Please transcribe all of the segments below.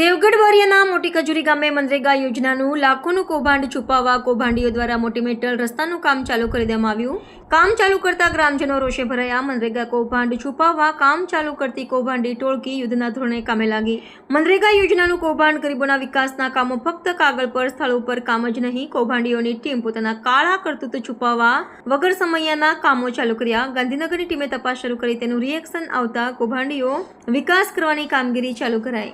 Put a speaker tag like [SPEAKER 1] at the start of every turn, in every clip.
[SPEAKER 1] તાલુકાના મોટી કજુરી ગામે મનરેગા યોજનાનું લાખોનું કૌભાંડ છુપાવવા કૌભાંડીઓ દ્વારા મોટી મેટલ રસ્તાનું કામ ચાલુ કરી દેવામાં આવ્યું. કામ ચાલુ કરતા ગ્રામજનો રોષે ભરાયા. મનરેગા કૌભાંડ છુપાવવા કામ ચાલુ કરતી કૌભાંડી ટોળકી યુદ્ધના ધોરણે કામે લાગી. મનરેગા યોજનાનું કૌભાંડ ગરીબોના વિકાસના કામો ફક્ત કાગળ પર, સ્થળ ઉપર કામ જ નહીં, કૌભાંડીઓની ટીમ પોતાના કાળા કરતૂત છુપાવવા વગર સમયના કામો ચાલુ કર્યા. ગાંધીનગરની ટીમે તપાસ શરૂ કરી. તેનું રિએક્શન આવતા કૌભાંડીઓ વિકાસ કરવાની કામગીરી ચાલુ કરાઈ.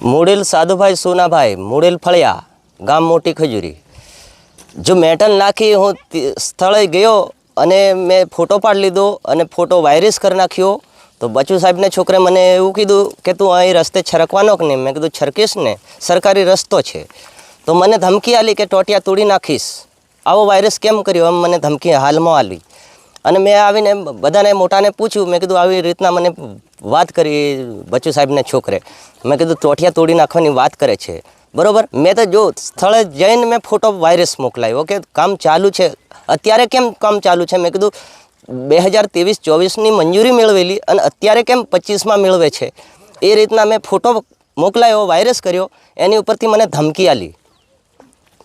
[SPEAKER 2] મુડેલ સાધુભાઈ સોનાભાઈ મૂળેલ ફળિયા, ગામ મોટી ખજૂરી. જો મેટલ નાખી હું સ્થળે ગયો અને મેં ફોટો પાડી લીધો અને ફોટો વાયરસ કરી નાખ્યો, તો બચુ સાહેબને છોકરે મને એવું કીધું કે તું અહીં રસ્તે છરકવાનો કે નહીં? મેં કીધું, છરકીશ ને, સરકારી રસ્તો છે. તો મને ધમકી આલી કે ટોટિયા તોડી નાખીશ. આવો વાયરસ કેમ કર્યો? એમ મને ધમકી હાલમાં આલી. અને મેં આવીને બધાને મોટાને પૂછ્યું, મેં કીધું, આવી રીતના મને વાત કરી બચ્ચુ સાહેબને છોકરે. મેં કીધું, ચોઠિયા તોડી નાખવાની વાત કરે છે. બરોબર? મેં તો જો સ્થળે જઈને મેં ફોટો વાયરસ મોકલાયો કે કામ ચાલુ છે. અત્યારે કેમ કામ ચાલુ છે? મેં કીધું, બે હજાર ત્રેવીસ ચોવીસની મંજૂરી મેળવેલી અને અત્યારે કેમ પચીસમાં મેળવે છે? એ રીતના મેં ફોટો મોકલાયો વાયરસ કર્યો. એની ઉપરથી મને ધમકી આલી.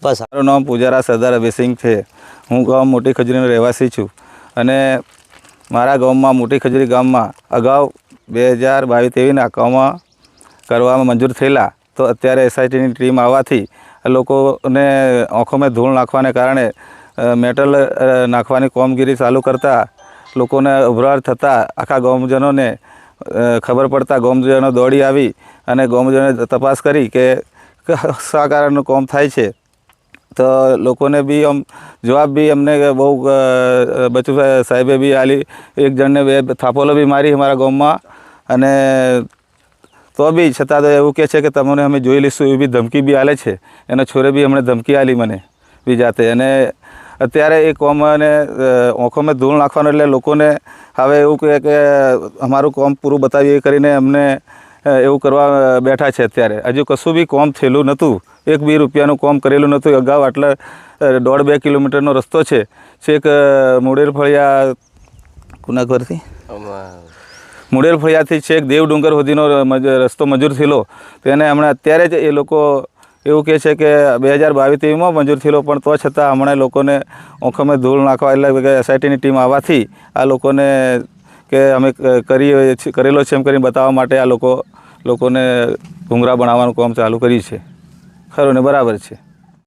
[SPEAKER 2] બસ.
[SPEAKER 3] મારું નામ પૂજારા સરદાર અભયસિંહ છે. હું ગામ મોટી ખજરીનો રહેવાસી છું. અને મારા ગામમાં મોટી ખજૂરી ગામમાં અગાઉ બે હજાર બાવીસ તેવીના કામમાં કરવામાં મંજૂર થયેલા, તો અત્યારે એસઆઈટીની ટીમ આવવાથી લોકોને આંખોમાં ધૂળ નાખવાને કારણે મેટલ નાખવાની કામગીરી ચાલુ કરતાં લોકોને ઉભરાર થતાં આખા ગામજનોને ખબર પડતા ગામજનો દોડી આવી અને ગામજનોએ તપાસ કરી કે, શા કારણનું કામ થાય છે. તો લોકોને બી આમ જવાબ બી અમને બહુ બચુ સાહેબે બી આલી, એક જણને બે થાપોલો બી મારી અમારા ગામમાં. અને તો બી છતાં તો એવું કહે છે કે તમને અમે જોઈ લઈશું એવી બી ધમકી બી આલે છે. એના છોરે બી અમને ધમકી આલી મને બી જાતે. અને અત્યારે એ કોમ અને આંખોમાં ધૂળ નાખવાનું એટલે લોકોને હવે એવું કહે કે અમારું કોમ પૂરું બતાવીએ કરીને અમને એવું કરવા બેઠા છે અત્યારે. હજુ કશું બી કોમ થયેલું નહોતું. એક બી રૂપિયાનું કોમ કરેલું નહોતું. અગાઉ આટલા દોઢ બે કિલોમીટરનો રસ્તો છે. છેક મુડેર ફળિયા કુના ઘરથી મુડેર ફળિયાથી છેક દેવ ડુંગર સુધીનો રસ્તો મંજૂર થયેલો. તેને હમણાં અત્યારે જ એ લોકો એવું કહે છે કે બે હજાર બાવીસ તેવીસમાં મંજૂર થયેલો પણ તો છતાં હમણાં લોકોને ઓખમે ધૂળ નાખવા એટલે એસઆઈટીની ટીમ આવવાથી આ લોકોને કે અમે કરી કરીએ કરેલો છે એમ કરીને બતાવવા માટે આ લોકો લોકોને ઘૂંઘરા બનાવવાનું કામ ચાલુ કર્યું છે. ખરું ને બરાબર છે.